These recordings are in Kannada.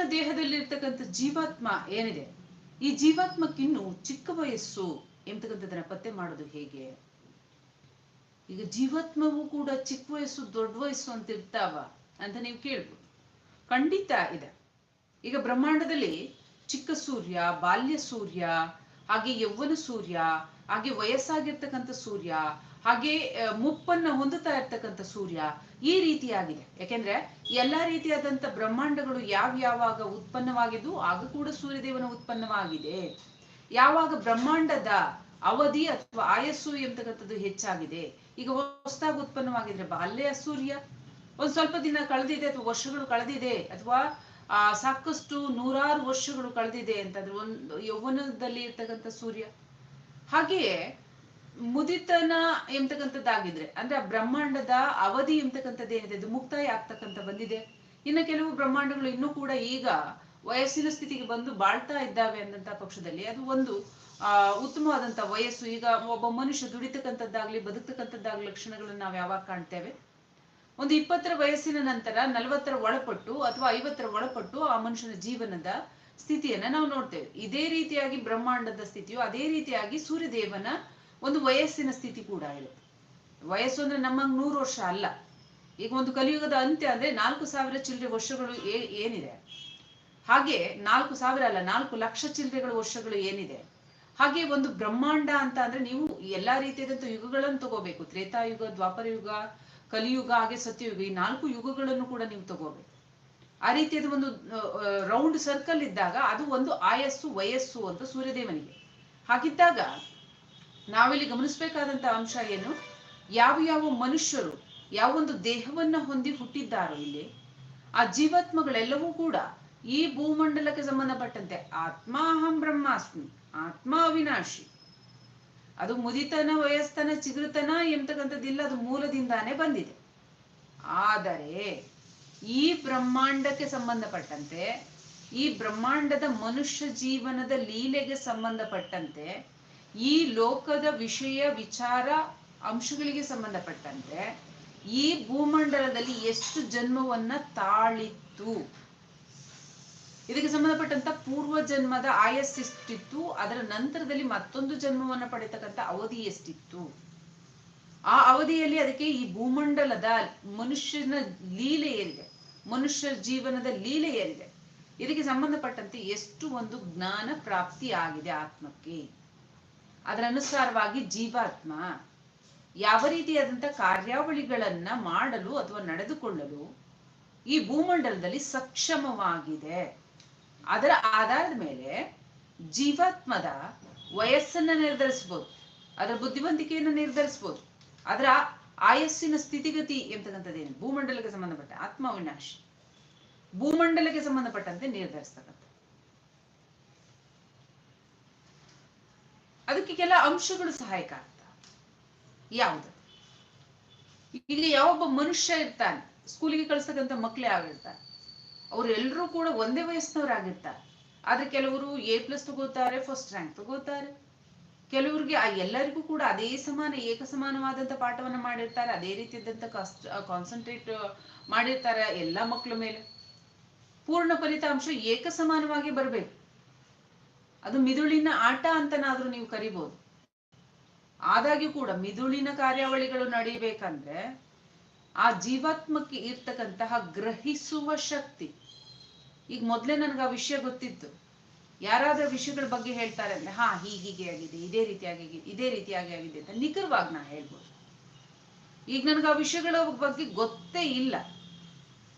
ಮನುಷ್ಯನ ದೇಹದಲ್ಲಿರ್ತಕ್ಕಂಥ ಜೀವಾತ್ಮ ಏನಿದೆ? ಈ ಜೀವಾತ್ಮಕ್ಕಿನ್ನು ಚಿಕ್ಕ ವಯಸ್ಸು ಎಂಬತಕ್ಕಂಥದ್ದನ್ನ ಪತ್ತೆ ಮಾಡೋದು ಹೇಗೆ? ಈಗ ಜೀವಾತ್ಮವು ಕೂಡ ಚಿಕ್ಕ ವಯಸ್ಸು, ದೊಡ್ಡ ವಯಸ್ಸು ಅಂತ ಇರ್ತಾವ ಅಂತ ನೀವು ಕೇಳ್ಬೋದು. ಖಂಡಿತ ಇದೆ. ಈಗ ಬ್ರಹ್ಮಾಂಡದಲ್ಲಿ ಚಿಕ್ಕ ಸೂರ್ಯ, ಬಾಲ್ಯ ಸೂರ್ಯ, ಹಾಗೆ ಯೌವನ ಸೂರ್ಯ, ಹಾಗೆ ವಯಸ್ಸಾಗಿರ್ತಕ್ಕಂಥ ಸೂರ್ಯ ಹಾಗೆ ಮುಪ್ಪನ್ನ ಹೊಂದುತ್ತಾ ಇರ್ತಕ್ಕಂಥ ಸೂರ್ಯ ಈ ರೀತಿಯಾಗಿದೆ. ಯಾಕೆಂದ್ರೆ ಎಲ್ಲಾ ರೀತಿಯಾದಂತ ಬ್ರಹ್ಮಾಂಡಗಳು ಯಾವ ಯಾವಾಗ ಉತ್ಪನ್ನವಾಗಿದ್ದು ಆಗ ಕೂಡ ಸೂರ್ಯದೇವನ ಉತ್ಪನ್ನವಾಗಿದೆ. ಯಾವಾಗ ಬ್ರಹ್ಮಾಂಡದ ಅವಧಿ ಅಥವಾ ಆಯಸ್ಸು ಎಂತಕ್ಕಂಥದ್ದು ಹೆಚ್ಚಾಗಿದೆ, ಈಗ ಹೊಸದಾಗಿ ಉತ್ಪನ್ನವಾಗಿದ್ರೆ ಬಾಲ್ಯ ಸೂರ್ಯ ಒಂದ್ ಸ್ವಲ್ಪ ದಿನ ಕಳೆದಿದೆ ಅಥವಾ ವರ್ಷಗಳು ಕಳೆದಿದೆ, ಅಥವಾ, ಆ, ಸಾಕಷ್ಟು ನೂರಾರು ವರ್ಷಗಳು ಕಳೆದಿದೆ ಅಂತಂದ್ರೆ ಒಂದು, ಯೌವನದಲ್ಲಿ ಇರ್ತಕ್ಕಂಥ ಸೂರ್ಯ. ಹಾಗೆಯೇ ಮುದಿತನ ಎಂತಕ್ಕಂಥದ್ದಾಗಿದ್ರೆ, ಅಂದ್ರೆ ಆ ಬ್ರಹ್ಮಾಂಡದ ಅವಧಿ ಎಂಬತಕ್ಕಂಥದ್ದು ಏನಿದೆ, ಅದು ಮುಕ್ತಾಯ ಆಗ್ತಕ್ಕಂತ ಬಂದಿದೆ. ಇನ್ನು ಕೆಲವು ಬ್ರಹ್ಮಾಂಡಗಳು ಇನ್ನೂ ಕೂಡ ಈಗ ವಯಸ್ಸಿನ ಸ್ಥಿತಿಗೆ ಬಂದು ಬಾಳ್ತಾ ಇದ್ದಾವೆ ಅಂದಂತ ಪಕ್ಷದಲ್ಲಿ, ಅದು ಒಂದು, ಆ ಉತ್ತಮವಾದಂತ ವಯಸ್ಸು. ಈಗ ಒಬ್ಬ ಮನುಷ್ಯ ದುಡಿತಕ್ಕಂಥದ್ದಾಗ್ಲಿ, ಬದುಕ್ತಕ್ಕಂಥದ್ದಾಗ್ಲಿ ಲಕ್ಷಣಗಳನ್ನು ನಾವು ಯಾವಾಗ ಕಾಣ್ತೇವೆ? ಒಂದು ಇಪ್ಪತ್ತರ ವಯಸ್ಸಿನ ನಂತರ ನಲವತ್ತರ ಒಳಪಟ್ಟು ಅಥವಾ ಐವತ್ತರ ಒಳಪಟ್ಟು ಆ ಮನುಷ್ಯನ ಜೀವನದ ಸ್ಥಿತಿಯನ್ನ ನಾವು ನೋಡ್ತೇವೆ. ಇದೇ ರೀತಿಯಾಗಿ ಬ್ರಹ್ಮಾಂಡದ ಸ್ಥಿತಿಯು, ಅದೇ ರೀತಿಯಾಗಿ ಸೂರ್ಯದೇವನ ಒಂದು ವಯಸ್ಸಿನ ಸ್ಥಿತಿ ಕೂಡ ಇದೆ ವಯಸ್ಸು ಅಂದ್ರೆ ನಮ್ಮಂಗ್ ನೂರು ವರ್ಷ ಅಲ್ಲ. ಈಗ ಒಂದು ಕಲಿಯುಗದ ಅಂತ್ಯ ಅಂದ್ರೆ ನಾಲ್ಕು ಸಾವಿರ ಚಿಲ್ಲರೆ ವರ್ಷಗಳು ಏನಿದೆ. ಹಾಗೆ ನಾಲ್ಕು ಸಾವಿರ ಅಲ್ಲ, ನಾಲ್ಕು ಲಕ್ಷ ಚಿಲ್ಲರೆಗಳ ವರ್ಷಗಳು ಏನಿದೆ. ಹಾಗೆ ಒಂದು ಬ್ರಹ್ಮಾಂಡ ಅಂತ ಅಂದ್ರೆ ನೀವು ಎಲ್ಲಾ ರೀತಿಯಾದಂಥ ಯುಗಗಳನ್ನು ತಗೋಬೇಕು. ತ್ರೇತಾಯುಗ ದ್ವಾಪರ ಯುಗ ಕಲಿಯುಗ, ಹಾಗೆ ಸತ್ಯಯುಗ, ಈ ನಾಲ್ಕು ಯುಗಗಳನ್ನು ಕೂಡ ನೀವು ತಗೋಬೇಕು. ಆ ರೀತಿಯಾದ ಒಂದು ರೌಂಡ್ ಸರ್ಕಲ್ ಇದ್ದಾಗ ಅದು ಒಂದು ಆಯಸ್ಸು, ವಯಸ್ಸು ಅಂತ ಸೂರ್ಯದೇವನಿಗೆ. ಹಾಗಿದ್ದಾಗ ನಾವಿಲ್ಲಿ ಗಮನಿಸಬೇಕಾದಂತ ಅಂಶ ಏನು? ಯಾವ ಯಾವ ಮನುಷ್ಯರು ಯಾವೊಂದು ದೇಹವನ್ನ ಹೊಂದಿ ಹುಟ್ಟಿದ್ದಾರೋ ಇಲ್ಲಿ, ಆ ಜೀವಾತ್ಮಗಳೆಲ್ಲವೂ ಕೂಡ ಈ ಭೂಮಂಡಲಕ್ಕೆ ಸಂಬಂಧಪಟ್ಟಂತೆ ಆತ್ಮ ಅಹಂ ಬ್ರಹ್ಮಾಸ್ಮಿ, ಆತ್ಮ ಅವಿನಾಶಿ. ಅದು ಮುದಿತನ, ವಯಸ್ತನ, ಚಿಗುರುತನ ಎಂಬತಕ್ಕಂಥದ್ದಿಲ್ಲ ಅದು ಮೂಲದಿಂದಾನೇ ಬಂದಿದೆ. ಆದರೆ ಈ ಬ್ರಹ್ಮಾಂಡಕ್ಕೆ ಸಂಬಂಧಪಟ್ಟಂತೆ, ಈ ಬ್ರಹ್ಮಾಂಡದ ಮನುಷ್ಯ ಜೀವನದ ಲೀಲೆಗೆ ಸಂಬಂಧಪಟ್ಟಂತೆ ಈ ಲೋಕದ ವಿಷಯ, ವಿಚಾರ, ಅಂಶಗಳಿಗೆ ಸಂಬಂಧಪಟ್ಟಂತೆ ಈ ಭೂಮಂಡಲದಲ್ಲಿ ಎಷ್ಟು ಜನ್ಮವನ್ನ ತಾಳಿತ್ತು? ಇದಕ್ಕೆ ಸಂಬಂಧಪಟ್ಟಂತ ಪೂರ್ವ ಜನ್ಮದ ಆಯಸ್ ಎಷ್ಟಿತ್ತು? ಅದರ ನಂತರದಲ್ಲಿ ಮತ್ತೊಂದು ಜನ್ಮವನ್ನ ಪಡೆತಕ್ಕಂತ ಅವಧಿ ಎಷ್ಟಿತ್ತು? ಆ ಅವಧಿಯಲ್ಲಿ ಅದಕ್ಕೆ ಈ ಭೂಮಂಡಲದ ಮನುಷ್ಯನ ಲೀಲೆ ಏನಿದೆ ಮನುಷ್ಯ ಜೀವನದ ಲೀಲೆ ಏನಿದೆ ಇದಕ್ಕೆ ಸಂಬಂಧಪಟ್ಟಂತೆ ಎಷ್ಟು ಒಂದು ಜ್ಞಾನ ಪ್ರಾಪ್ತಿ ಆಗಿದೆ ಆತ್ಮಕ್ಕೆ? ಅದರ ಅನುಸಾರವಾಗಿ ಜೀವಾತ್ಮ ಯಾವ ರೀತಿಯಾದಂಥ ಕಾರ್ಯಾವಳಿಗಳನ್ನ ಮಾಡಲು ಅಥವಾ ನಡೆದುಕೊಳ್ಳಲು ಈ ಭೂಮಂಡಲದಲ್ಲಿ ಸಕ್ಷಮವಾಗಿದೆ. ಅದರ ಆಧಾರದ ಮೇಲೆ ಜೀವಾತ್ಮದ ವಯಸ್ಸನ್ನ ನಿರ್ಧರಿಸಬಹುದು ಅದರ ಬುದ್ಧಿವಂತಿಕೆಯನ್ನು ನಿರ್ಧರಿಸಬಹುದು ಅದರ ಆಯಸ್ಸಿನ ಸ್ಥಿತಿಗತಿ ಎಂತಕ್ಕಂಥದ್ದೇನು? ಭೂಮಂಡಲಕ್ಕೆ ಸಂಬಂಧಪಟ್ಟ ಆತ್ಮ ವಿನಾಶ ಭೂಮಂಡಲಕ್ಕೆ ಸಂಬಂಧಪಟ್ಟಂತೆ ನಿರ್ಧರಿಸ್ತಕ್ಕಂಥ ಅದಕ್ಕೆ ಕೆಲ ಅಂಶಗಳು ಸಹಾಯಕ ಆಗ್ತವೆ ಯಾವುದು? ಈಗ ಯಾವೊಬ್ಬ ಮನುಷ್ಯ ಇರ್ತಾನೆ ಸ್ಕೂಲಿಗೆ ಕಳಿಸ್ತಕ್ಕಂಥ ಮಕ್ಕಳೇ ಆಗಿರ್ತಾರೆ ಅವರೆಲ್ಲರೂ ಕೂಡ ಒಂದೇ ವಯಸ್ಸಿನವರಾಗಿರ್ತಾರೆ ಆದ್ರೆ ಕೆಲವರು ಎ ಪ್ಲಸ್ ತಗೋತಾರೆ ಫಸ್ಟ್ ರ್ಯಾಂಕ್ ತಗೋತಾರೆ. ಕೆಲವ್ರಿಗೆ ಆ ಎಲ್ಲರಿಗೂ ಕೂಡ ಅದೇ ಸಮಾನ ಏಕ ಸಮಾನವಾದಂತ ಪಾಠವನ್ನ ಮಾಡಿರ್ತಾರೆ, ಅದೇ ರೀತಿಯಾದಂತ ಕಾನ್ಸಂಟ್ರೇಟ್ ಮಾಡಿರ್ತಾರೆ ಎಲ್ಲಾ ಮಕ್ಕಳ ಮೇಲೆ. ಪೂರ್ಣ ಫಲಿತಾಂಶ ಏಕ ಸಮಾನವಾಗಿ ಬರಬೇಕು. ಅದು ಮಿದುಳಿನ ಆಟ ಅಂತನಾದ್ರೂ ನೀವು ಕರಿಬಹುದು ಆದಾಗ್ಯೂ ಕೂಡ ಮಿದುಳಿನ ಕಾರ್ಯಾವಳಿಗಳು ನಡೀಬೇಕಂದ್ರೆ ಆ ಜೀವಾತ್ಮಕ್ಕೆ ಇರ್ತಕ್ಕಂತಹ ಗ್ರಹಿಸುವ ಶಕ್ತಿ. ಈಗ ಮೊದಲೇ ನನ್ಗೆ ಆ ವಿಷಯ ಗೊತ್ತಿತ್ತು. ಯಾರಾದ್ರೂ ವಿಷಯಗಳ ಬಗ್ಗೆ ಹೇಳ್ತಾರೆ ಅಂದ್ರೆ, ಹಾ, ಹೀಗೀಗೆ ಆಗಿದೆ, ಇದೇ ರೀತಿಯಾಗಿ ಇದೇ ರೀತಿಯಾಗಿ ಆಗಿದೆ ಅಂತ ನಿಖರವಾಗಿ ನಾ ಹೇಳ್ಬೋದು. ಈಗ ನನ್ಗೆ ಆ ವಿಷಯಗಳ ಬಗ್ಗೆ ಗೊತ್ತೇ ಇಲ್ಲ.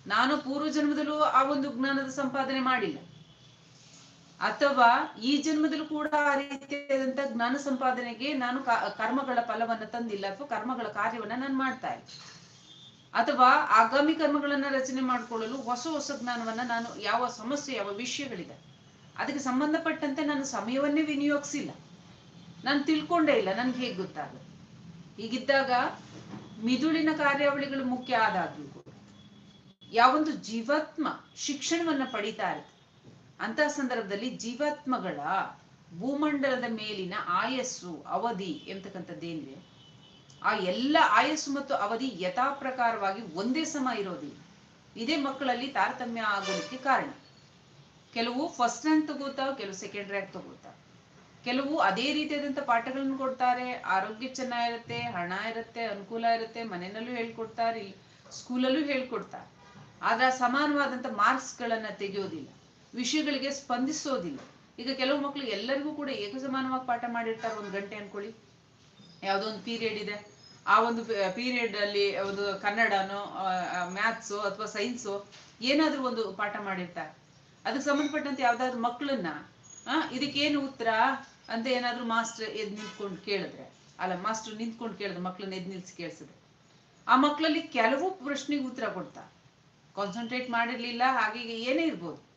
ನಾನು ಪೂರ್ವ ಜನ್ಮದಲ್ಲೂ ಆ ಒಂದು ಜ್ಞಾನದ ಸಂಪಾದನೆ ಮಾಡಿಲ್ಲ. ಅಥವಾ ಈ ಜನ್ಮದಲ್ಲೂ ಕೂಡ ಆ ರೀತಿಯಾದಂತ ಜ್ಞಾನ ಸಂಪಾದನೆಗೆ ನಾನು ಕರ್ಮಗಳ ಫಲವನ್ನ ತಂದಿಲ್ಲ ಅಥವಾ ಕರ್ಮಗಳ ಕಾರ್ಯವನ್ನ ನಾನು ಮಾಡ್ತಾ ಇಲ್ಲ. ಅಥವಾ ಆಗಾಮಿ ಕರ್ಮಗಳನ್ನ ರಚನೆ ಮಾಡಿಕೊಳ್ಳಲು ಹೊಸ ಹೊಸ ಜ್ಞಾನವನ್ನ ನಾನು ಯಾವ ಸಮಸ್ಯೆ, ಯಾವ ವಿಷಯಗಳಿದೆ. ಅದಕ್ಕೆ ಸಂಬಂಧಪಟ್ಟಂತೆ ನಾನು ಸಮಯವನ್ನೇ ವಿನಿಯೋಗಿಸಿಲ್ಲ. ನಾನು ತಿಳ್ಕೊಂಡೇ ಇಲ್ಲ ನನ್ಗೆ ಹೇಗೆ ಗೊತ್ತಾಗುತ್ತೆ ಹೀಗಿದ್ದಾಗ ಮಿದುಳಿನ ಕಾರ್ಯಾವಳಿಗಳು ಮುಖ್ಯ ಆದಾಗ್ಯೂ ಕೂಡ. ಯಾವೊಂದು ಜೀವಾತ್ಮ ಶಿಕ್ಷಣವನ್ನ ಪಡಿತಾ ಅಂತಹ ಸಂದರ್ಭದಲ್ಲಿ ಜೀವಾತ್ಮಗಳ ಭೂಮಂಡಲದ ಮೇಲಿನ ಆಯಸ್ಸು, ಅವಧಿ ಎಂತಕ್ಕಂಥದ್ದೇನಿದೆ? ಆ ಎಲ್ಲ ಆಯಸ್ಸು ಮತ್ತು ಅವಧಿ ಯಥಾ ಪ್ರಕಾರವಾಗಿ ಒಂದೇ ಸಮ ಇರೋದಿಲ್ಲ. ಇದೇ ಮಕ್ಕಳಲ್ಲಿ ತಾರತಮ್ಯ ಆಗೋದಕ್ಕೆ ಕಾರಣ. ಕೆಲವು ಫಸ್ಟ್ ರ್ಯಾಂಕ್ ತಗೋತಾವ ಕೆಲವು ಸೆಕೆಂಡ್ ರ್ಯಾಂಕ್ ತಗೋತಾವ ಕೆಲವು ಅದೇ ರೀತಿಯಾದಂಥ ಪಾಠಗಳನ್ನು ಕೊಡ್ತಾರೆ. ಆರೋಗ್ಯ ಚೆನ್ನಾಗಿರುತ್ತೆ, ಹಣ ಇರುತ್ತೆ, ಅನುಕೂಲ ಇರುತ್ತೆ, ಮನೆಯಲ್ಲೂ ಹೇಳ್ಕೊಡ್ತಾರೆ ಸ್ಕೂಲಲ್ಲೂ ಹೇಳ್ಕೊಡ್ತಾರೆ. ಆದ್ರೆ ಸಮಾನವಾದಂಥ ಸಮಾನವಾದಂತ ಮಾರ್ಕ್ಸ್ ಗಳನ್ನ ತೆಗೆಯೋದಿಲ್ಲ. ವಿಷಯಗಳಿಗೆ ಸ್ಪಂದಿಸೋದಿಲ್ಲ. ಈಗ ಕೆಲವು ಮಕ್ಕಳು ಎಲ್ಲರಿಗೂ ಕೂಡ ಏಕ ಸಮಾನವಾಗಿ ಪಾಠ ಮಾಡಿರ್ತಾರೆ ಒಂದು ಗಂಟೆ ಅನ್ಕೊಳ್ಳಿ. ಯಾವುದೋ ಒಂದು ಪೀರಿಯಡ್ ಇದೆ. ಆ ಒಂದು ಪೀರಿಯಡ್ ಅಲ್ಲಿ ಒಂದು ಕನ್ನಡನೋ ಮ್ಯಾಥ್ಸೋ ಅಥವಾ ಸೈನ್ಸೋ ಏನಾದ್ರೂ ಒಂದು ಪಾಠ ಮಾಡಿರ್ತಾರೆ. ಅದಕ್ಕೆ ಸಂಬಂಧಪಟ್ಟಂತೆ ಯಾವ್ದಾದ್ರು ಮಕ್ಕಳನ್ನ ಆ, ಇದಕ್ಕೇನು ಉತ್ತರ ಅಂತ ಏನಾದ್ರೂ ಮಾಸ್ಟರ್ ಎದ್ ನಿಂತ್ಕೊಂಡು ಕೇಳಿದ್ರೆ, ಅಲ್ಲ, ಮಾಸ್ಟರ್ ನಿಂತ್ಕೊಂಡು ಕೇಳಿದ್ರೆ ಮಕ್ಕಳನ್ನ ಎದ್ ನಿಲ್ಸಿ ಕೇಳಿಸಿದ್ರೆ. ಆ ಮಕ್ಕಳಲ್ಲಿ ಕೆಲವು ಪ್ರಶ್ನೆಗೆ ಉತ್ತರ ಕೊಡ್ತಾ ಕಾನ್ಸಂಟ್ರೇಟ್ ಮಾಡಿರ್ಲಿಲ್ಲ ಹಾಗೆ ಏನೇ ಇರ್ಬೋದು.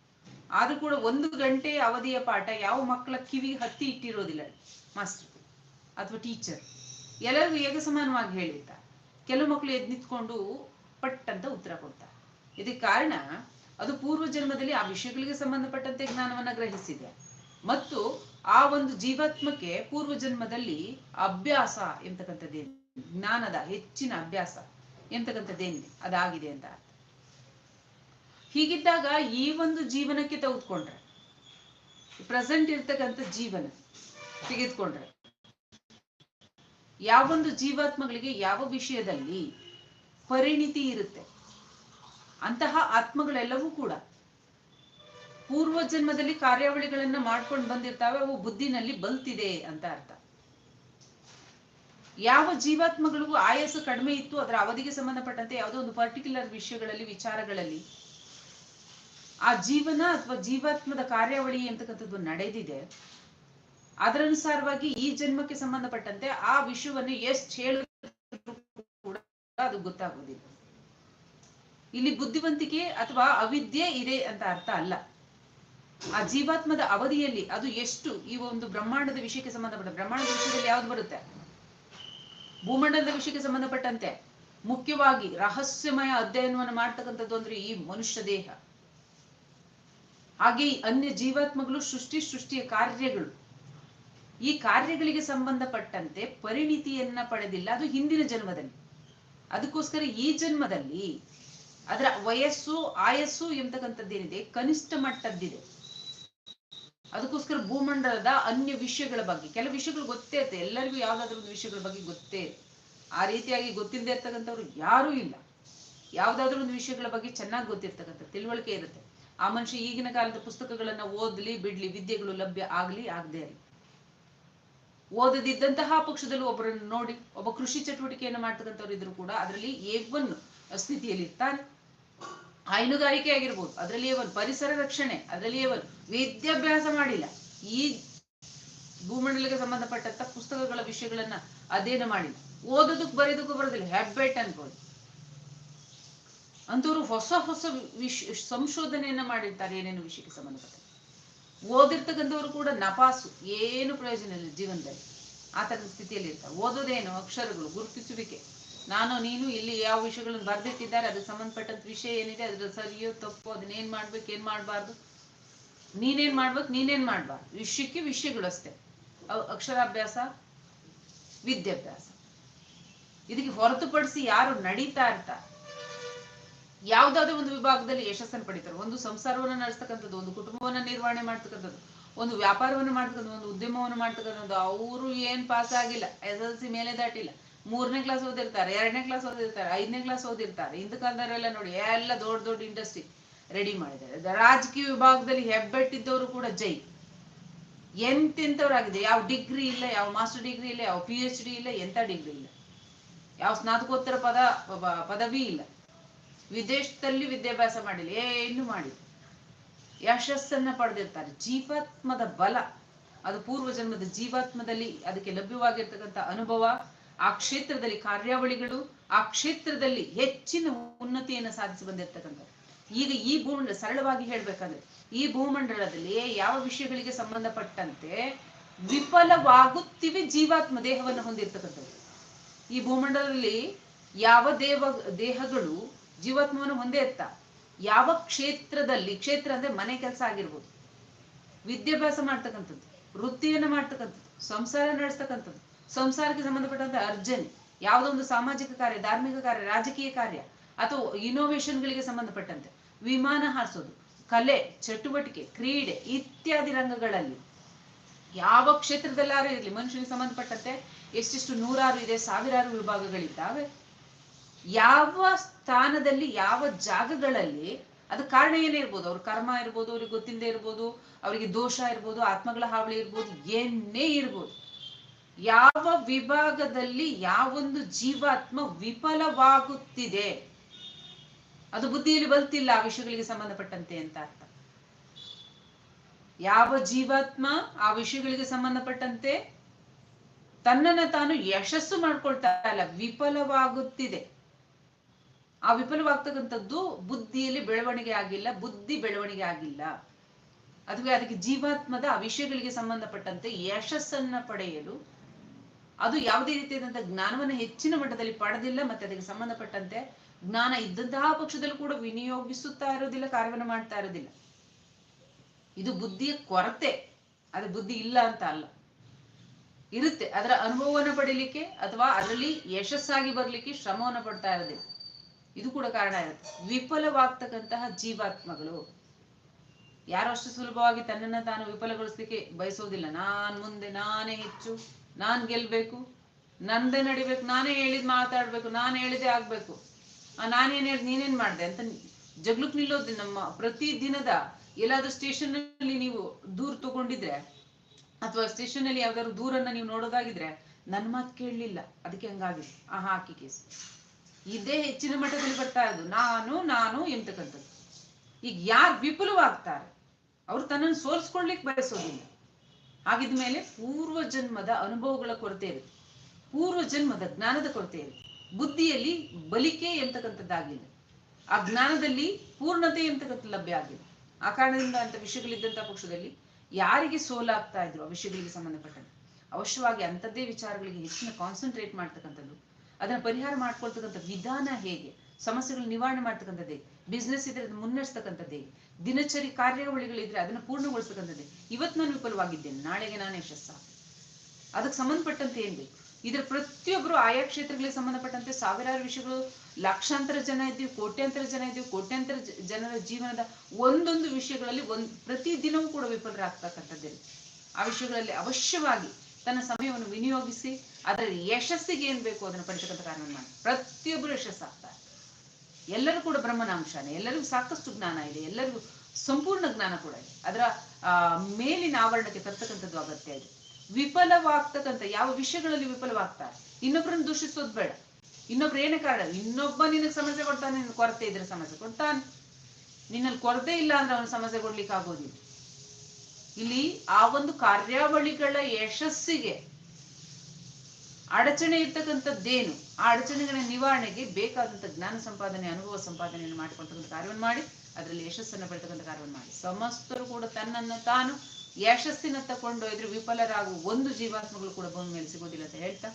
ಆದ್ರೂ ಕೂಡ ಒಂದು ಗಂಟೆ ಅವಧಿಯ ಪಾಠ ಯಾವ ಮಕ್ಕಳ ಕಿವಿಗೆ ಹತ್ತಿ ಇಟ್ಟಿರೋದಿಲ್ಲ. ಮಾಸ್ಟರ್ ಅಥವಾ ಟೀಚರ್. ಎಲ್ಲರಿಗೂ ಏಕ ಸಮಾನವಾಗಿ ಹೇಳಿರ್ತಾರೆ ಕೆಲವು ಮಕ್ಕಳು ಎದ್ ನಿಂತ್ಕೊಂಡು ಪಟ್ ಅಂತ ಉತ್ತರ ಕೊಡ್ತಾರೆ ಇದಕ್ಕೆ ಕಾರಣ ಅದು ಪೂರ್ವ ಜನ್ಮದಲ್ಲಿ ಆ ವಿಷಯಗಳಿಗೆ ಸಂಬಂಧಪಟ್ಟಂತೆ ಜ್ಞಾನವನ್ನ ಗ್ರಹಿಸಿದೆ. ಮತ್ತು ಆ ಒಂದು ಜೀವಾತ್ಮಕ್ಕೆ ಪೂರ್ವ ಜನ್ಮದಲ್ಲಿ ಅಭ್ಯಾಸ ಎಂತಕ್ಕಂಥದ್ದೇನು ಜ್ಞಾನದ ಹೆಚ್ಚಿನ ಅಭ್ಯಾಸ ಎಂತಕ್ಕಂಥದ್ದೇನಿದೆ? ಅದಾಗಿದೆ ಅಂತ. ಹೀಗಿದ್ದಾಗ ಈ ಒಂದು ಜೀವನಕ್ಕೆ ತೆಗೆದುಕೊಂಡ್ರೆ ಪ್ರೆಸೆಂಟ್ ಇರ್ತಕ್ಕಂಥ ಜೀವನ ತೆಗೆದುಕೊಂಡ್ರೆ ಯಾವೊಂದು ಜೀವಾತ್ಮಗಳಿಗೆ ಯಾವ ವಿಷಯದಲ್ಲಿ ಪರಿಣಿತಿ ಇರುತ್ತೆ, ಅಂತಹ ಆತ್ಮಗಳೆಲ್ಲವೂ ಕೂಡ ಪೂರ್ವ ಜನ್ಮದಲ್ಲಿ ಕಾರ್ಯಾವಳಿಗಳನ್ನ ಮಾಡ್ಕೊಂಡು ಬಂದಿರ್ತಾವೆ, ಅವು ಬುದ್ಧಿನಲ್ಲಿ ಬಲ್ತಿದೆ ಅಂತ ಅರ್ಥ. ಯಾವ ಜೀವಾತ್ಮಗಳಿಗೂ ಆಯಸ್ಸು ಕಡಿಮೆ ಇತ್ತು, ಅದರ ಅವಧಿಗೆ ಸಂಬಂಧಪಟ್ಟಂತೆ ಯಾವುದೋ ಒಂದು ಪರ್ಟಿಕ್ಯುಲರ್ ವಿಷಯಗಳಲ್ಲಿ, ವಿಚಾರಗಳಲ್ಲಿ ಆ ಜೀವನ ಅಥವಾ ಜೀವಾತ್ಮದ ಕಾರ್ಯಾವಳಿ ಅಂತಕ್ಕಂಥದ್ದು ನಡೆದಿದೆ. ಅದರನುಸಾರವಾಗಿ ಈ ಜನ್ಮಕ್ಕೆ ಸಂಬಂಧಪಟ್ಟಂತೆ ಆ ವಿಷಯವನ್ನು ಎಷ್ಟು ಹೇಳಿದ್ರು ಕೂಡ ಅದು ಗೊತ್ತಾಗೋದಿಲ್ಲ. ಇಲ್ಲಿ ಬುದ್ಧಿವಂತಿಕೆ ಅಥವಾ ಅವಿದ್ಯೆ ಇದೆ ಅಂತ ಅರ್ಥ ಅಲ್ಲ. ಆ ಜೀವಾತ್ಮದ ಅವಧಿಯಲ್ಲಿ ಅದು ಎಷ್ಟು ಈ ಒಂದು ಬ್ರಹ್ಮಾಂಡದ ವಿಷಯಕ್ಕೆ ಸಂಬಂಧಪಟ್ಟ, ಬ್ರಹ್ಮಾಂಡದ ವಿಷಯದಲ್ಲಿ ಯಾವ್ದು ಬರುತ್ತೆ? ಭೂಮಂಡಲದ ವಿಷಯಕ್ಕೆ ಸಂಬಂಧಪಟ್ಟಂತೆ ಮುಖ್ಯವಾಗಿ ರಹಸ್ಯಮಯ ಅಧ್ಯಯನವನ್ನು ಮಾಡ್ತಕ್ಕಂಥದ್ದು ಅಂದ್ರೆ ಈ ಮನುಷ್ಯ ದೇಹ. ಹಾಗೆ ಅನ್ಯ ಜೀವಾತ್ಮಗಳು ಸೃಷ್ಟಿ ಸೃಷ್ಟಿಯ ಕಾರ್ಯಗಳು. ಈ ಕಾರ್ಯಗಳಿಗೆ ಸಂಬಂಧಪಟ್ಟಂತೆ ಪರಿಣಿತಿಯನ್ನ ಪಡೆದಿಲ್ಲ. ಅದು ಹಿಂದಿನ ಜನ್ಮದಲ್ಲಿ. ಅದಕ್ಕೋಸ್ಕರ ಈ ಜನ್ಮದಲ್ಲಿ ಅದರ ವಯಸ್ಸು, ಆಯಸ್ಸು ಎಂತಕ್ಕಂಥದ್ದೇನಿದೆ ಕನಿಷ್ಠ ಮಟ್ಟದ್ದಿದೆ. ಅದಕ್ಕೋಸ್ಕರ ಭೂಮಂಡಲದ ಅನ್ಯ ವಿಷಯಗಳ ಬಗ್ಗೆ ಕೆಲವು ವಿಷಯಗಳು ಗೊತ್ತೇ ಇರುತ್ತೆ. ಎಲ್ಲರಿಗೂ ಯಾವ್ದಾದ್ರು ಒಂದು ವಿಷಯಗಳ ಬಗ್ಗೆ ಗೊತ್ತೇ ಆ ರೀತಿಯಾಗಿ ಗೊತ್ತಿಲ್ಲದೆ ಇರ್ತಕ್ಕಂಥವ್ರು ಯಾರೂ ಇಲ್ಲ. ಯಾವ್ದಾದ್ರು ಒಂದು ವಿಷಯಗಳ ಬಗ್ಗೆ ಚೆನ್ನಾಗಿ ಗೊತ್ತಿರ್ತಕ್ಕಂಥ ತಿಳುವಳಿಕೆ ಇರುತ್ತೆ. ಆ ಮನುಷ್ಯ ಈಗಿನ ಕಾಲದ ಪುಸ್ತಕಗಳನ್ನ ಓದ್ಲಿ, ಬಿಡ್ಲಿ, ವಿದ್ಯೆಗಳು ಲಭ್ಯ ಆಗ್ಲಿ, ಆಗದೆ ಇರಲಿ ಓದದಿದ್ದಂತಹ ಪಕ್ಷದಲ್ಲಿ ಒಬ್ಬರನ್ನು ನೋಡಿ, ಒಬ್ಬ ಕೃಷಿ ಚಟುವಟಿಕೆಯನ್ನು ಮಾಡ್ತಕ್ಕಂಥವ್ರು ಇದ್ರು ಕೂಡ ಅದರಲ್ಲಿ ಏವನ್ ಸ್ಥಿತಿಯಲ್ಲಿ ಇರ್ತಾರೆ ಹೈನುಗಾರಿಕೆ ಆಗಿರ್ಬೋದು, ಅದರಲ್ಲಿ ಏವನ್ ಪರಿಸರ ರಕ್ಷಣೆ, ಅದರಲ್ಲಿ ಏವನ್ ವಿದ್ಯಾಭ್ಯಾಸ ಮಾಡಿಲ್ಲ. ಈ ಭೂಮಂಡಲಕ್ಕೆ ಸಂಬಂಧಪಟ್ಟಂತ ಪುಸ್ತಕಗಳ ವಿಷಯಗಳನ್ನ ಅಧ್ಯಯನ ಮಾಡಿಲ್ಲ. ಓದೋದಕ್ಕೆ ಬರೆಯೋದಕ್ಕೂ ಬರೋದಿಲ್ಲ ಹ್ಯಾಬಿಟ್ ಅನ್ಕೊಳ್ಳಿ ಅಂತವ್ರು ಹೊಸ ಹೊಸ ವಿಶ್ ಸಂಶೋಧನೆಯನ್ನ ಮಾಡಿರ್ತಾರೆ, ಏನೇನು ವಿಷಯಕ್ಕೆ ಸಂಬಂಧಪಟ್ಟ ಓದಿರ್ತಕ್ಕಂಥವ್ರು ಕೂಡ ನಪಾಸು, ಏನು ಪ್ರಯೋಜನ ಇಲ್ಲ ಜೀವನದಲ್ಲಿ. ಆ ಥರದ ಸ್ಥಿತಿಯಲ್ಲಿ ಇರ್ತಾರೆ. ಓದೋದೇನು ಅಕ್ಷರಗಳು, ಗುರುತಿಸುವಿಕೆ. ನಾನು, ನೀನು ಇಲ್ಲಿ ಯಾವ ವಿಷಯಗಳನ್ನು ಬರೆದಿಟ್ಟಿದ್ದಾರೆ ಅದಕ್ಕೆ ಸಂಬಂಧಪಟ್ಟಂತ ವಿಷಯ ಏನಿದೆ, ಅದ್ರ ಸರಿಯೋ, ತಪ್ಪು, ಅದನ್ನೇನ್ ಮಾಡ್ಬೇಕು, ಏನು ಮಾಡಬಾರ್ದು? ನೀನೇನ್ ಮಾಡ್ಬೇಕು, ನೀನೇನ್ ಮಾಡ್ಬಾರ್ದು? ವಿಷಯಕ್ಕೆ ವಿಷಯಗಳು ಅಷ್ಟೇ. ಅಕ್ಷರಾಭ್ಯಾಸ, ವಿದ್ಯಾಭ್ಯಾಸ. ಇದಕ್ಕೆ ಹೊರತುಪಡಿಸಿ ಯಾರು ನಡೀತಾ ಇರ್ತಾರೆ. ಯಾವ್ದಾದ್ರು ಒಂದು ವಿಭಾಗದಲ್ಲಿ ಯಶಸ್ಸನ್ನು ಪಡಿತಾರೆ. ಒಂದು ಸಂಸಾರವನ್ನ ನಡೆಸ್ತಕ್ಕಂಥದ್ದು, ಒಂದು ಕುಟುಂಬವನ್ನ ನಿರ್ವಹಣೆ ಮಾಡ್ತಕ್ಕಂಥದ್ದು, ಒಂದು ವ್ಯಾಪಾರವನ್ನು ಮಾಡ್ತಕ್ಕಂಥ ಒಂದು ಉದ್ಯಮವನ್ನು ಮಾಡ್ತಕ್ಕಂಥದ್ದು, ಅವರು ಏನ್ ಪಾಸ್ ಆಗಿಲ್ಲ ಎಸ್ ಎಲ್ ಸಿ ಮೇಲೆ ದಾಟಿಲ್ಲ. ಮೂರನೇ ಕ್ಲಾಸ್ ಓದಿರ್ತಾರೆ, ಎರಡನೇ ಕ್ಲಾಸ್ ಓದಿರ್ತಾರೆ, ಐದನೇ ಕ್ಲಾಸ್ ಓದಿರ್ತಾರೆ. ಹಿಂದ ಕಾಲದವರೆಲ್ಲ ನೋಡಿ, ಎಲ್ಲ ದೊಡ್ಡ ದೊಡ್ಡ ಇಂಡಸ್ಟ್ರಿ ರೆಡಿ ಮಾಡಿದ್ದಾರೆ. ರಾಜಕೀಯ ವಿಭಾಗದಲ್ಲಿ ಹೆಬ್ಬೆಟ್ಟಿದ್ದವರು ಕೂಡ ಜೈ. ಎಂತೆಂಥವ್ರಾಗಿದೆ? ಯಾವ ಡಿಗ್ರಿ ಇಲ್ಲ, ಯಾವ ಮಾಸ್ಟರ್ ಡಿಗ್ರಿ ಇಲ್ಲ, ಯಾವ ಪಿ ಎಚ್ ಡಿ ಇಲ್ಲ ಎಂತ ಡಿಗ್ರಿ ಇಲ್ಲ. ಯಾವ ಸ್ನಾತಕೋತ್ತರ ಪದ ಪದವಿ ಇಲ್ಲ. ವಿದೇಶದಲ್ಲಿ ವಿದ್ಯಾಭ್ಯಾಸ ಮಾಡಿಲ್ಲ. ಏನು ಮಾಡಿಲ್ಲ. ಯಶಸ್ಸನ್ನ ಪಡೆದಿರ್ತಾರೆ. ಜೀವಾತ್ಮದ ಬಲ. ಅದು ಪೂರ್ವ ಜನ್ಮದ ಜೀವಾತ್ಮದಲ್ಲಿ ಅದಕ್ಕೆ ಲಭ್ಯವಾಗಿರ್ತಕ್ಕಂಥ ಅನುಭವ, ಆ ಕ್ಷೇತ್ರದಲ್ಲಿ ಕಾರ್ಯಾವಳಿಗಳು, ಆ ಕ್ಷೇತ್ರದಲ್ಲಿ ಹೆಚ್ಚಿನ ಉನ್ನತಿಯನ್ನು ಸಾಧಿಸಿ ಬಂದಿರ್ತಕ್ಕಂಥ ಈಗ ಈ ಭೂಮಂಡಲ ಸರಳವಾಗಿ ಹೇಳ್ಬೇಕಂದ್ರೆ, ಈ ಭೂಮಂಡಲದಲ್ಲಿ ಯಾವ ವಿಷಯಗಳಿಗೆ ಸಂಬಂಧಪಟ್ಟಂತೆ ವಿಫಲವಾಗುತ್ತಿವೆ ಜೀವಾತ್ಮ ದೇಹವನ್ನು ಹೊಂದಿರ್ತಕ್ಕಂಥದ್ದು. ಈ ಭೂಮಂಡಲದಲ್ಲಿ ಯಾವ ದೇವ, ದೇಹಗಳು ಜೀವಾತ್ಮವನ್ನು ಹೊಂದೇ ಎತ್ತ. ಯಾವ ಕ್ಷೇತ್ರದಲ್ಲಿ, ಕ್ಷೇತ್ರ ಅಂದ್ರೆ ಮನೆ ಕೆಲಸ ಆಗಿರ್ಬೋದು. ವಿದ್ಯಾಭ್ಯಾಸ ಮಾಡ್ತಕ್ಕಂಥದ್ದು, ವೃತ್ತಿಯನ್ನು ಮಾಡ್ತಕ್ಕಂಥದ್ದು, ಸಂಸಾರ ನಡೆಸ್ತಕ್ಕಂಥದ್ದು, ಸಂಸಾರಕ್ಕೆ ಸಂಬಂಧಪಟ್ಟಂತ ಅರ್ಜನೆ ಯಾವುದೋ ಒಂದು ಸಾಮಾಜಿಕ ಕಾರ್ಯ, ಧಾರ್ಮಿಕ ಕಾರ್ಯ, ರಾಜಕೀಯ ಕಾರ್ಯ, ಅಥವಾ ಇನೋವೇಷನ್ಗಳಿಗೆ ಸಂಬಂಧಪಟ್ಟಂತೆ ವಿಮಾನ ಹಾರಿಸೋದು, ಕಲೆ, ಚಟುವಟಿಕೆ, ಕ್ರೀಡೆ ಇತ್ಯಾದಿ ರಂಗಗಳಲ್ಲಿ ಯಾವ ಕ್ಷೇತ್ರದಲ್ಲಾರು ಇರಲಿ, ಮನುಷ್ಯನಿಗೆ ಸಂಬಂಧಪಟ್ಟಂತೆ ಎಷ್ಟೆಷ್ಟು ನೂರಾರು ಇದೆ, ಸಾವಿರಾರು ವಿಭಾಗಗಳಿದ್ದಾವೆ. ಯಾವ ಸ್ಥಾನದಲ್ಲಿ, ಯಾವ ಜಾಗಗಳಲ್ಲಿ, ಅದು ಕಾರಣ ಏನೇ ಇರ್ಬೋದು. ಅವ್ರ ಕರ್ಮ ಇರ್ಬೋದು, ಅವ್ರಿಗೆ ಗೊತ್ತಿಲ್ಲದೆ ಇರ್ಬೋದು, ಅವರಿಗೆ ದೋಷ ಇರ್ಬೋದು, ಆತ್ಮಗಳ ಹಾವಳಿ ಇರ್ಬೋದು, ಏನೇ ಇರ್ಬೋದು. ಯಾವ ವಿಭಾಗದಲ್ಲಿ ಯಾವೊಂದು ಜೀವಾತ್ಮ ವಿಫಲವಾಗುತ್ತಿದೆ? ಅದು ಬುದ್ಧಿಯಲ್ಲಿ ಬಲ್ತಿಲ್ಲ, ಆ ವಿಷಯಗಳಿಗೆ ಸಂಬಂಧಪಟ್ಟಂತೆ ಅಂತ ಅರ್ಥ. ಯಾವ ಜೀವಾತ್ಮ ಆ ವಿಷಯಗಳಿಗೆ ಸಂಬಂಧಪಟ್ಟಂತೆ? ತನ್ನನ್ನ ತಾನು ಯಶಸ್ಸು ಮಾಡ್ಕೊಳ್ತಾ ಇಲ್ಲ, ವಿಫಲವಾಗುತ್ತಿದೆ. ಆ ವಿಫಲವಾಗ್ತಕ್ಕಂಥದ್ದು ಬುದ್ಧಿಯಲ್ಲಿ ಬೆಳವಣಿಗೆ ಆಗಿಲ್ಲ, ಬುದ್ಧಿ ಬೆಳವಣಿಗೆ ಆಗಿಲ್ಲ. ಅಥವಾ ಅದಕ್ಕೆ ಜೀವಾತ್ಮದ ಆ ವಿಷಯಗಳಿಗೆ ಸಂಬಂಧಪಟ್ಟಂತೆ ಯಶಸ್ಸನ್ನ ಪಡೆಯಲು ಅದು ಯಾವುದೇ ರೀತಿಯಾದಂತಹ ಜ್ಞಾನವನ್ನ ಹೆಚ್ಚಿನ ಮಟ್ಟದಲ್ಲಿ ಪಡೆದಿಲ್ಲ, ಮತ್ತೆ ಅದಕ್ಕೆ ಸಂಬಂಧಪಟ್ಟಂತೆ ಜ್ಞಾನ ಇದ್ದಂತಹ ಪಕ್ಷದಲ್ಲೂ ಕೂಡ ವಿನಿಯೋಗಿಸುತ್ತಾ ಇರೋದಿಲ್ಲ ಕಾರ್ಯವನ್ನು ಮಾಡ್ತಾ ಇರೋದಿಲ್ಲ ಇದು ಬುದ್ಧಿಯ ಕೊರತೆ. ಅದು ಬುದ್ಧಿ ಇಲ್ಲ ಅಂತ ಅಲ್ಲ. ಇರುತ್ತೆ. ಅದರ ಅನುಭವವನ್ನು ಪಡೀಲಿಕ್ಕೆ ಅಥವಾ ಅದರಲ್ಲಿ ಯಶಸ್ಸಾಗಿ ಬರ್ಲಿಕ್ಕೆ ಶ್ರಮವನ್ನು ಪಡ್ತಾ ಇರೋದಿಲ್ಲ ಇದು ಕೂಡ ಕಾರಣ ಇರುತ್ತೆ ವಿಫಲವಾಗ್ತಕ್ಕಂತಹ ಜೀವಾತ್ಮಗಳು. ಯಾರು ಅಷ್ಟು ಸುಲಭವಾಗಿ ತನ್ನನ್ನ ತಾನು ವಿಫಲಗೊಳಿಸ್ಲಿಕ್ಕೆ ಬಯಸೋದಿಲ್ಲ. ನಾನ್ ಮುಂದೆ ನಾನೇ ಹೆಚ್ಚು, ನಾನ್ ಗೆಲ್ಬೇಕು, ನಂದೇ ನಡಿಬೇಕು, ನಾನೇ ಹೇಳಿದ್ ಮಾತಾಡ್ಬೇಕು, ನಾನು ಹೇಳಿದೆ ಆಗ್ಬೇಕು. ಆ ನಾನೇನ್ ಹೇಳಿದ್, ನೀನೇನ್ ಮಾಡ್ದೆ ಅಂತ ಜಗ್ಲಕ್ ನಿಲ್ಲೋದು ನಮ್ಮ ಪ್ರತಿ ದಿನದ ಎಲ್ಲಾದ್ರೂ ಸ್ಟೇಷನ್ ಅಲ್ಲಿ ನೀವು ದೂರ್ ತಗೊಂಡಿದ್ರೆ ಅಥವಾ ಸ್ಟೇಷನ್ ಅಲ್ಲಿ ಯಾವ್ದಾದ್ರು ದೂರನ್ನ ನೀವು ನೋಡೋದಾಗಿದ್ರೆ ನನ್ ಮಾತು ಕೇಳಲಿಲ್ಲ. ಅದಕ್ಕೆ ಹಂಗಾಗಿದೆ. ಆ ಹಾಕಿ ಕೇಸ್ ಇದೇ ಹೆಚ್ಚಿನ ಮಟ್ಟದಲ್ಲಿ ಬರ್ತಾ ಇರೋದು. ನಾನು ನಾನು ಎಂತಕ್ಕಂಥದ್ದು? ಈಗ ಯಾರು ವಿಪುಲವಾಗ್ತಾರೆ, ಅವ್ರು ತನ್ನನ್ನು ಸೋಲ್ಸ್ಕೊಳ್ಲಿಕ್ಕೆ ಬಯಸೋದಿಲ್ಲ. ಹಾಗಿದ್ಮೇಲೆ ಪೂರ್ವ ಜನ್ಮದ ಅನುಭವಗಳ ಕೊರತೆ ಇರುತ್ತೆ. ಪೂರ್ವ ಜನ್ಮದ ಜ್ಞಾನದ ಕೊರತೆ ಇರುತ್ತೆ. ಬುದ್ಧಿಯಲ್ಲಿ ಬಲಿಕೆ ಎಂತಕ್ಕಂಥದ್ದಾಗಿಲ್ಲ. ಆ ಜ್ಞಾನದಲ್ಲಿ ಪೂರ್ಣತೆ ಎಂತಕ್ಕಂಥ ಲಭ್ಯ ಆಗಿಲ್ಲ. ಆ ಕಾರಣದಿಂದ ಅಂತ ವಿಷಯಗಳಿದ್ದಂಥ ಪಕ್ಷದಲ್ಲಿ ಯಾರಿಗೆ ಸೋಲಾಗ್ತಾ ಇದ್ರು ಆ ವಿಷಯಗಳಿಗೆ ಸಂಬಂಧಪಟ್ಟಂತೆ ಅವಶ್ಯವಾಗಿ ಅಂಥದ್ದೇ ವಿಚಾರಗಳಿಗೆ ಹೆಚ್ಚಿನ ಕಾನ್ಸಂಟ್ರೇಟ್ ಮಾಡ್ತಕ್ಕಂಥದ್ದು ಅದನ್ನ ಪರಿಹಾರ ಮಾಡ್ಕೊಳ್ತಕ್ಕಂಥ ವಿಧಾನ ಹೇಗೆ? ಸಮಸ್ಯೆಗಳು ನಿವಾರಣೆ ಮಾಡ್ತಕ್ಕಂಥದ್ದೇ? ಬಿಸ್ನೆಸ್ ಇದ್ರೆ ಅದನ್ನ ಮುನ್ನಡೆಸ್ತಕ್ಕಂಥದ್ದೇ? ದಿನಚರಿ ಕಾರ್ಯಾವಳಿಗಳಿದ್ರೆ ಅದನ್ನ ಪೂರ್ಣಗೊಳಿಸ್ತಕ್ಕಂಥದ್ದೇ? ಇವತ್ತು ನಾನು ವಿಫಲವಾಗಿದ್ದೇನೆ. ನಾಳೆಗೆ ನಾನು ಯಶಸ್ಸ ಅದಕ್ಕೆ ಸಂಬಂಧಪಟ್ಟಂತೆ ಏನ್ ಬೇಕು? ಇದ್ರ ಪ್ರತಿಯೊಬ್ಬರು ಆಯಾ ಕ್ಷೇತ್ರಗಳಿಗೆ ಸಂಬಂಧಪಟ್ಟಂತೆ ಸಾವಿರಾರು ವಿಷಯಗಳು. ಲಕ್ಷಾಂತರ ಜನ ಇದ್ದೀವಿ, ಕೋಟ್ಯಾಂತರ ಜನ ಇದ್ದೀವಿ, ಕೋಟ್ಯಾಂತರ ಜನರ ಜೀವನದ ಒಂದೊಂದು ವಿಷಯಗಳಲ್ಲಿ ಒಂದ್, ಪ್ರತಿ ದಿನವೂ ಕೂಡ ವಿಫಲರಾಗ್ತಕ್ಕಂಥದ್ದೇ. ಆ ವಿಷಯಗಳಲ್ಲಿ ಅವಶ್ಯವಾಗಿ ತನ್ನ ಸಮಯವನ್ನು ವಿನಿಯೋಗಿಸಿ ಅದರ ಯಶಸ್ಸಿಗೆ ಏನ್ ಬೇಕು ಅದನ್ನು ಪಡಿತಕ್ಕಂಥ ಕಾರಣ ಮಾಡಿ ಪ್ರತಿಯೊಬ್ಬರು ಯಶಸ್ಸಾಗ್ತಾರೆ. ಎಲ್ಲರೂ ಕೂಡ ಬ್ರಹ್ಮನಾಂಶನೇ, ಎಲ್ಲರಿಗೂ ಸಾಕಷ್ಟು ಜ್ಞಾನ ಇದೆ, ಎಲ್ಲರಿಗೂ ಸಂಪೂರ್ಣ ಜ್ಞಾನ ಕೂಡ ಇದೆ. ಅದರ ಮೇಲಿನ ಆವರಣಕ್ಕೆ ತರ್ತಕ್ಕಂಥದ್ದು ಅಗತ್ಯ ಇದೆ. ವಿಫಲವಾಗ್ತಕ್ಕಂಥ ಯಾವ ವಿಷಯಗಳಲ್ಲಿ ವಿಫಲವಾಗ್ತಾರೆ? ಇನ್ನೊಬ್ಬರನ್ನು ದೂಷಿಸೋದು ಬೇಡ. ಇನ್ನೊಬ್ರು ಏನೇ ಕಾರಣ? ಇನ್ನೊಬ್ಬ ನಿನಗೆ ಸಮಸ್ಯೆ ಕೊಡ್ತಾನೆ ನಿನ್ನ ಕೊರತೆ ಇದ್ರೆ ಸಮಸ್ಯೆ ಕೊಡ್ತಾನೆ. ನಿನ್ನಲ್ಲಿ ಕೊರತೆ ಇಲ್ಲ ಅಂದ್ರೆ ಅವನು ಸಮಸ್ಯೆ ಕೊಡ್ಲಿಕ್ಕೆ ಆಗೋದಿಲ್ಲ. ಇಲ್ಲಿ ಆ ಒಂದು ಕಾರ್ಯಾವಳಿಗಳ ಯಶಸ್ಸಿಗೆ ಅಡಚಣೆ ಇರ್ತಕ್ಕಂಥದ್ದೇನು? ಆ ಅಡಚಣೆಗಳ ನಿವಾರಣೆಗೆ ಬೇಕಾದಂಥ ಜ್ಞಾನ ಸಂಪಾದನೆ, ಅನುಭವ ಸಂಪಾದನೆಯನ್ನು ಮಾಡಿಕೊಳ್ತಕ್ಕಂಥ ಕಾರ್ಯವನ್ನು ಮಾಡಿ, ಅದರಲ್ಲಿ ಯಶಸ್ಸನ್ನು ಪಡೆತಕ್ಕಂಥ ಕಾರ್ಯವನ್ನು ಮಾಡಿ. ಸಮಸ್ತರು ಕೂಡ ತನ್ನನ್ನು ತಾನು ಯಶಸ್ಸಿನ ಯಶಸ್ಸಿನತ್ತ ಕೊಂಡೊಯ್ದ್ರೆ ವಿಫಲರಾಗುವ ಒಂದು ಜೀವಾತ್ಮಗಳು ಕೂಡ ಭೂಮಿ ಮೇಲೆ ಸಿಗೋದಿಲ್ಲ ಅಂತ ಹೇಳ್ತಾ,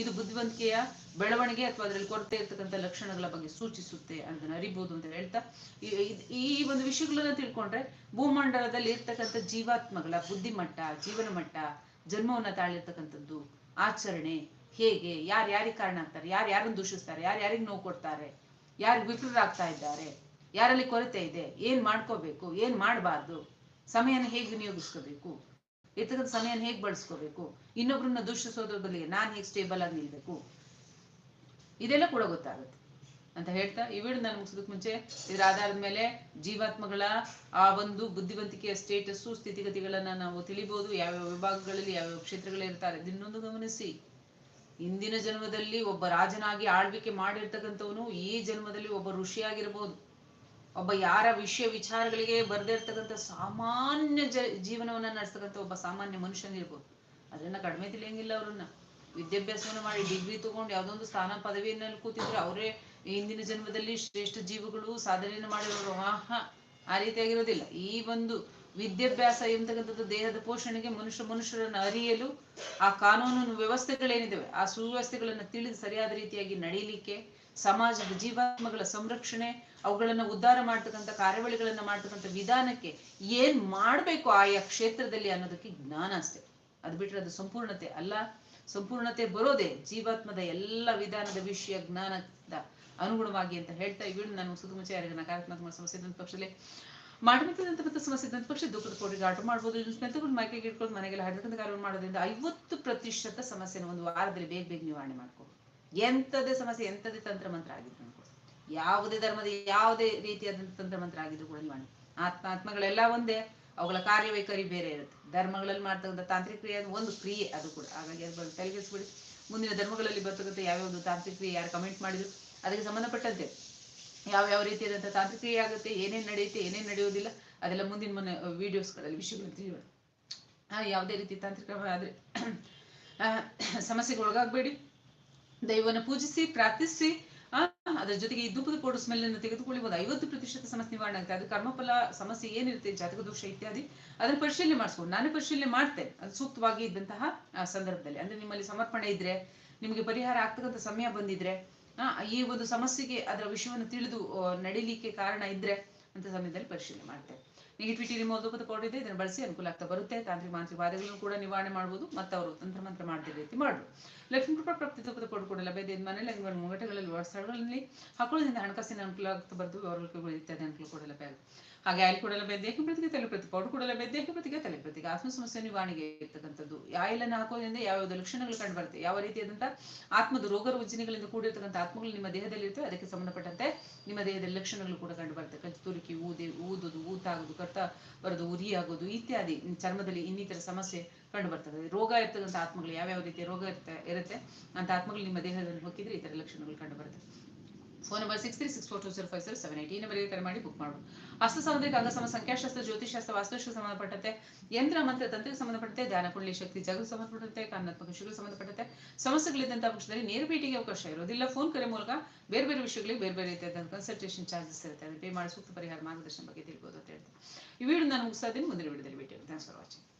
ಇದು ಬುದ್ಧಿವಂತಿಕೆಯ ಬೆಳವಣಿಗೆ ಅಥವಾ ಅದರಲ್ಲಿ ಕೊರತೆ ಇರ್ತಕ್ಕಂಥ ಲಕ್ಷಣಗಳ ಬಗ್ಗೆ ಸೂಚಿಸುತ್ತೆ ಅಂತ ಅರಿಬಹುದು ಅಂತ ಹೇಳ್ತಾ, ಈ ಒಂದು ವಿಷಯಗಳನ್ನ ತಿಳ್ಕೊಂಡ್ರೆ ಭೂಮಂಡಲದಲ್ಲಿ ಇರ್ತಕ್ಕಂಥ ಜೀವಾತ್ಮಗಳ ಬುದ್ಧಿಮಟ್ಟ ಜೀವನ ಮಟ್ಟ ಜನ್ಮವನ್ನ ತಾಳಿರ್ತಕ್ಕಂಥದ್ದು ಆಚರಣೆ, ಹೇಗೆ, ಯಾರು ಯಾರಿಗೆ ಕಾರಣ ಆಗ್ತಾರೆ, ಯಾರು ಯಾರನ್ನು ದೂಷಿಸ್ತಾರೆ, ಯಾರು ಯಾರಿಗೆ ನೋವು ಕೊಡ್ತಾರೆ, ಯಾರು ವಿಫಲರಾಗ್ತಾ ಇದ್ದಾರೆ, ಯಾರಲ್ಲಿ ಕೊರತೆ ಇದೆ, ಏನ್ ಮಾಡ್ಕೋಬೇಕು, ಏನ್ ಮಾಡಬಾರ್ದು, ಸಮಯನ ಹೇಗೆ ವಿನಿಯೋಗಿಸ್ಕೋಬೇಕು ಇರ್ತಕ್ಕಂಥ ಸಮಯನ ಹೇಗೆ ಬಳಸ್ಕೋಬೇಕು, ಇನ್ನೊಬ್ರನ್ನ ದೂಷಿಸೋದ್ರ ಬದಲಿಗೆ ನಾನ್ ಹೇಗೆ ಸ್ಟೇಬಲ್ ಆಗಿ ನಿಲ್ಬೇಕು, ಇದೆಲ್ಲ ಕೂಡ ಗೊತ್ತಾಗುತ್ತೆ. ಅಂತ ಹೇಳ್ತಾ ಈ ವಿಡಿಯೋ ನಾನು ಮುಗಿಸೋದಕ್ಕೆ ಮುಂಚೆ ಇದರ ಆಧಾರದ ಮೇಲೆ ಜೀವಾತ್ಮಗಳ ಆ ಒಂದು ಬುದ್ಧಿವಂತಿಕೆಯ ಸ್ಟೇಟಸ್ಸು ಸ್ಥಿತಿಗತಿಗಳನ್ನ ನಾವು ತಿಳಿಬಹುದು ಯಾವ್ಯಾವ ವಿಭಾಗಗಳಲ್ಲಿ ಯಾವ್ಯಾವ ಕ್ಷೇತ್ರಗಳಲ್ಲಿ ಇರ್ತಾರೆ. ಇದನ್ನೊಂದು ಗಮನಿಸಿ. ಇಂದಿನ ಜನ್ಮದಲ್ಲಿ ಒಬ್ಬ ರಾಜನಾಗಿ ಆಳ್ವಿಕೆ ಮಾಡಿರ್ತಕ್ಕಂಥವನು ಈ ಜನ್ಮದಲ್ಲಿ ಒಬ್ಬ ಋಷಿಯಾಗಿರ್ಬೋದು. ಒಬ್ಬ ಯಾರ ವಿಷಯ ವಿಚಾರಗಳಿಗೆ ಬರ್ದಿರ್ತಕ್ಕಂಥ ಸಾಮಾನ್ಯ ಜ ಜೀವನವನ್ನ ನಡೆಸ್ತಕ್ಕಂಥ ಒಬ್ಬ ಸಾಮಾನ್ಯ ಮನುಷ್ಯನಿರ್ಬೋದು. ಅದನ್ನ ಕಡಿಮೆ ತಿಳಿಯಂಗಿಲ್ಲ ಅವ್ರನ್ನ. ವಿದ್ಯಾಭ್ಯಾಸವನ್ನು ಮಾಡಿ ಡಿಗ್ರಿ ತಗೊಂಡು ಯಾವ್ದೊಂದು ಸ್ಥಾನ ಪದವಿಯಲ್ಲಿ ಕೂತಿದ್ರೆ ಅವರೇ ಇಂದಿನ ಜನ್ಮದಲ್ಲಿ ಶ್ರೇಷ್ಠ ಜೀವಗಳು ಸಾಧನೆಯನ್ನು ಮಾಡಿರೋರು ಹಾ ಆ ರೀತಿಯಾಗಿರೋದಿಲ್ಲ ಈ ಒಂದು ವಿದ್ಯಾಭ್ಯಾಸ ಎಂತಕ್ಕಂಥದ್ದು ದೇಹದ ಪೋಷಣೆಗೆ ಮನುಷ್ಯ ಮನುಷ್ಯರನ್ನು ಅರಿಯಲು ಆ ಕಾನೂನು ವ್ಯವಸ್ಥೆಗಳೇನಿದ್ದಾವೆ ಆ ಸುವ್ಯವಸ್ಥೆಗಳನ್ನು ತಿಳಿದು ಸರಿಯಾದ ರೀತಿಯಾಗಿ ನಡೀಲಿಕ್ಕೆ, ಸಮಾಜದ ಜೀವಾತ್ಮಗಳ ಸಂರಕ್ಷಣೆ, ಅವುಗಳನ್ನು ಉದ್ಧಾರ ಮಾಡ್ತಕ್ಕಂಥ ಕಾರ್ಯವಳಿಗಳನ್ನು ಮಾಡ್ತಕ್ಕಂಥ ವಿಧಾನಕ್ಕೆ ಏನ್ ಮಾಡಬೇಕು ಆಯಾ ಕ್ಷೇತ್ರದಲ್ಲಿ ಅನ್ನೋದಕ್ಕೆ ಜ್ಞಾನ ಅಷ್ಟೇ. ಅದು ಬಿಟ್ಟರೆ ಅದು ಸಂಪೂರ್ಣತೆ ಅಲ್ಲ. ಸಂಪೂರ್ಣತೆ ಬರೋದೇ ಜೀವಾತ್ಮದ ಎಲ್ಲ ವಿಧಾನದ ವಿಷಯ ಜ್ಞಾನದ ಅನುಗುಣವಾಗಿ ಅಂತ ಹೇಳ್ತಾ ಈ ನಾನು ಸುತ್ತ ಮುಂಚೆ ಯಾರಿಗೆ ನಕಾರಾತ್ಮಕ ಸಮಸ್ಯೆ ಇದ್ದಂಥ ಪಕ್ಷದಲ್ಲಿ ಮತ್ತು ಸಮಸ್ಯೆ ಇದ್ದಂತ ಪಕ್ಷ ದುಃಖದ ಕೋಟಿಗೆ ಆಟ ಮಾಡ್ಬೋದು. ಮೆತ್ತಗಳು ಮೈಕೆಗೆ ಇಟ್ಕೊಂಡು ಮನೆಗೆಲ್ಲ ಹಡ್ದಕ್ಕಂತ ಕಾರ್ಯ ಮಾಡೋದ್ರಿಂದ ಐವತ್ತು ಪ್ರತಿಶತ ಸಮಸ್ಯೆನ ಒಂದು ವಾರದಲ್ಲಿ ಬೇಗ ಬೇಗ ನಿವಾರಣೆ ಮಾಡ್ಕೋಬೋದು ಎಂಥದೇ ಸಮಸ್ಯೆ ಎಂಥದೇ ತಂತ್ರ ಮಂತ್ರ ಆಗಿದ್ರು ಯಾವುದೇ ಧರ್ಮದ, ಯಾವುದೇ ರೀತಿಯಾದಂಥ ತಂತ್ರ ಮಂತ್ರ ಆಗಿದ್ರು ಕೂಡ ನಿವಾರಣೆ. ಆತ್ಮ ಆತ್ಮಗಳೆಲ್ಲ ಒಂದೇ, ಅವುಗಳ ಕಾರ್ಯವೈಖರಿ ಬೇರೆ ಇರುತ್ತೆ. ಧರ್ಮಗಳಲ್ಲಿ ಮಾಡ್ತಕ್ಕಂಥ ತಾಂತ್ರಿಕ ಕ್ರಿಯೆ ಒಂದು ಕ್ರಿಯೆ ಅದು ಕೂಡ. ಹಾಗಾಗಿ ಅದು ತಲೆಗೆಸ್ಬಿಡಿ. ಮುಂದಿನ ಧರ್ಮಗಳಲ್ಲಿ ಬರ್ತಕ್ಕಂಥ ಯಾವ್ಯಾವುದು ತಾಂತ್ರಿಕ ಕ್ರಿಯೆ ಯಾರು ಕಮೆಂಟ್ ಮಾಡಿದ್ರು ಅದಕ್ಕೆ ಸಂಬಂಧಪಟ್ಟಂತೆ ಯಾವ ಯಾವ ರೀತಿಯಾದಂಥ ತಾಂತ್ರಿಕ ಆಗುತ್ತೆ, ಏನೇನು ನಡೆಯುತ್ತೆ, ಏನೇನು ನಡೆಯೋದಿಲ್ಲ ಅದೆಲ್ಲ ಮುಂದಿನ ಮೊನ್ನೆ ವಿಡಿಯೋಸ್ಗಳಲ್ಲಿ ವಿಷಯಗಳು ತಿಳಿಯೋಣ ಯಾವುದೇ ರೀತಿ ತಾಂತ್ರಿಕ ಆದರೆ ಸಮಸ್ಯೆಗೆ ಒಳಗಾಗಬೇಡಿ ದೈವವನ್ನು ಪೂಜಿಸಿ, ಪ್ರಾರ್ಥಿಸಿ ಅದರ ಜೊತೆಗೆ ಈ ಧೂಪದ ಸ್ಮೆಲ್ ಅನ್ನು ತೆಗೆದುಕೊಳ್ಳಿ ಒಂದು ಐವತ್ತು ಪ್ರತಿಶತ ಸಮಸ್ಯೆ ನಿವಾರಣೆ ಆಗುತ್ತೆ ಅದು ಕರ್ಮಫಲ, ಸಮಸ್ಯೆ ಏನಿರುತ್ತೆ, ಜಾತಕ ದೋಷ ಇತ್ಯಾದಿ, ಅದನ್ನು ಪರಿಶೀಲನೆ ಮಾಡಿಸ್ಕೊಂಡು ನಾನು ಪರಿಶೀಲನೆ ಮಾಡ್ತೇನೆ. ಅದು ಸೂಕ್ತವಾಗಿ ಇದ್ದಂತಹ ಸಂದರ್ಭದಲ್ಲಿ. ಅಂದ್ರೆ ನಿಮ್ಮಲ್ಲಿ ಸಮರ್ಪಣೆ ಇದ್ರೆ, ನಿಮಗೆ ಪರಿಹಾರ ಆಗ್ತಕ್ಕಂಥ ಸಮಯ ಬಂದಿದ್ರೆ ಈ ಒಂದು ಸಮಸ್ಯೆಗೆ ಅದರ ವಿಷಯವನ್ನು ತಿಳಿದು ನಡೀಲಿಕ್ಕೆ ಕಾರಣ ಇದ್ರೆ ಅಂತ ಸಮಯದಲ್ಲಿ ಪರಿಶೀಲನೆ ಮಾಡ್ತೇವೆ. ನೆಗೆಟಿವಿಟಿ ನಿಮ್ಮ ಧೂಪದ ಪೌಡರ್ ಇದೆ, ಇದನ್ನು ಬಳಸಿ ಅನುಕೂಲ ಆಗ್ತಾ ಬರುತ್ತೆ. ತಾಂತ್ರಿಕ ಮಾಂತ್ರಿಕ ಬಾಧೆಗಳನ್ನು ಕೂಡ ನಿವಾರಣೆ ಮಾಡ್ಬೋದು, ಮತ್ತು ಅವರು ತಂತ್ರ ಮಂತ್ರ ಮಾಡದೇ ರೀತಿ ಮಾಡ್ರು ಲಕ್ಷ್ಮೀ ಕೃಪಾ ಪ್ರಾಪ್ತಿ ಧೂಪದ ಪೌಡರ್ ಕೂಡ ಲಭ್ಯ ಇದೆ. ಮನೇಲಿ ಅಂಗಡಿ ಮುಂಗಟಗಳಲ್ಲಿ ಸ್ಥಳಗಳಲ್ಲಿ ಹಾಕೊಳ್ಳೋದ್ರಿಂದ ಹಣಕಾಸಿನ ಅನುಕೂಲ ಆಗ್ತಾ ಬರ್ದು ಅವರಿಗೆ ಇತ್ಯಾದಿ ಅನುಕೂಲ ಕೂಡ ಲಭ್ಯ ಆಗುತ್ತೆ. ಹಾಗೆ ಆಯಿಲ್ ಪ್ರತಿಗೆ ತಲೆ ಪ್ರತಿ ಪೌಡರ್ ಕೂಡಲೇ ಲಭ್ಯ ದೇಹ ಪ್ರತಿಗೆ ತಲೆ ಪ್ರತಿಗೆ ಆತ್ಮ ಸಮಸ್ಯೆ ನಿವಾರಣೆಗೆ ಇರ್ತಕ್ಕಂಥದ್ದು. ಆಯಿಲನ್ನು ಹಾಕೋದ್ರಿಂದ ಯಾವ ಲಕ್ಷಣಗಳು ಕಂಡು ಬರುತ್ತೆ ಯಾವ ರೀತಿಯಾದಂತಹ ಆತ್ಮದ ರೋಗ ರುಜಿನಗಳಿಂದ ಕೂಡಿರ್ತಕ್ಕಂಥ ಆತ್ಮಗಳು ನಿಮ್ಮ ದೇಹದಲ್ಲಿ ಇರ್ತವೆ. ಅದಕ್ಕೆ ಸಂಬಂಧಪಟ್ಟಂತೆ ನಿಮ್ಮ ದೇಹದಲ್ಲಿ ಲಕ್ಷಣಗಳು ಕೂಡ ಕಂಡು ಬರುತ್ತೆ ತುರುಕಿ, ಊದೆ, ಊದುದು, ಊತಾಗೋದು, ಕರ್ತ ಬರೋದು ಉರಿ ಆಗೋದು ಇತ್ಯಾದಿ ಚರ್ಮದಲ್ಲಿ ಇನ್ನಿತರ ಸಮಸ್ಯೆ ಕಂಡು ಬರ್ತದೆ ರೋಗ ಇರ್ತಕ್ಕಂಥ ಆತ್ಮಗಳು ಯಾವ್ಯಾವ ರೀತಿಯ ರೋಗ ಇರುತ್ತೆ ಇರುತ್ತೆ, ಅಂತ ಆತ್ಮಗಳು ನಿಮ್ಮ ದೇಹದಲ್ಲಿ ಹೊಕ್ಕಿದ್ರೆ ಈ ಥರ ಲಕ್ಷಣಗಳು ಕಂಡು ಬರುತ್ತೆ phone number six three six four two zero five sir seven eight ಈ ನಂಬರ್ಗೆ ಕರೆ ಮಾಡಿ ಬುಕ್ ಮಾಡೋದು ಹಸ್ತ ಸಾಮುದ್ರಿಕ ಅಂಗಸಮ ಸಂಖ್ಯಾಶಾಸ್ತ್ರ ಜ್ಯೋತಿಷಾಸ್ತ್ರ ವಾಸ್ತುಶಾಸ್ತ್ರ ಸಂಬಂಧಪಟ್ಟಂತೆ, ಯಂತ್ರ, ಮಂತ್ರ, ತಂತ್ರಕ್ಕೆ ಸಂಬಂಧಪಟ್ಟಂತೆ, ಧ್ಯಾನ ಕುಂಡಲಿ ಶಕ್ತಿ ಜಗಕ್ಕೆ ಸಂಬಂಧಪಟ್ಟಂತೆ ಕಾನಾತ್ಮಕ ವಿಷಯಗಳಿಗೆ ಸಂಬಂಧಪಟ್ಟಂತೆ, ಸಮಸ್ಯೆಗಳಿದ್ದಂತಹ ಪಕ್ಷದಲ್ಲಿ ನೇರ ಭೇಟಿಗೆ ಅವಕಾಶ ಇರೋದಿಲ್ಲ ಫೋನ್ ಕರೆ ಮೂಲಕ ಬೇರೆ ಬೇರೆ ವಿಷಯಗಳಿಗೆ ಬೇರೆ ಬೇರೆ ರೀತಿಯಾದ ಕನ್ಸಲ್ಟೇಷನ್ ಚಾರ್ಜಸ್ ಇರುತ್ತೆ. ಅದನ್ನು ಪೇ ಮಾಡಿ ಸೂಕ್ತ ಪರಿಹಾರ ಮಾರ್ಗದರ್ಶನ ಬಗ್ಗೆ ತಿಳ್ಬೋದು ಅಂತ ಹೇಳ್ತೀನಿ. ಈ ವಿಡಿಯೋ ನಾನು ಮುಗಿಸ್ತಾ ಇದ್ದೀನಿ. ಮುಂದಿನ ವಿಡಿಯೋದಲ್ಲಿ ಭೇಟಿ ಥ್ಯಾಂಕ್ಸ್ ಫಾರ್ ವಾಚಿಂಗ್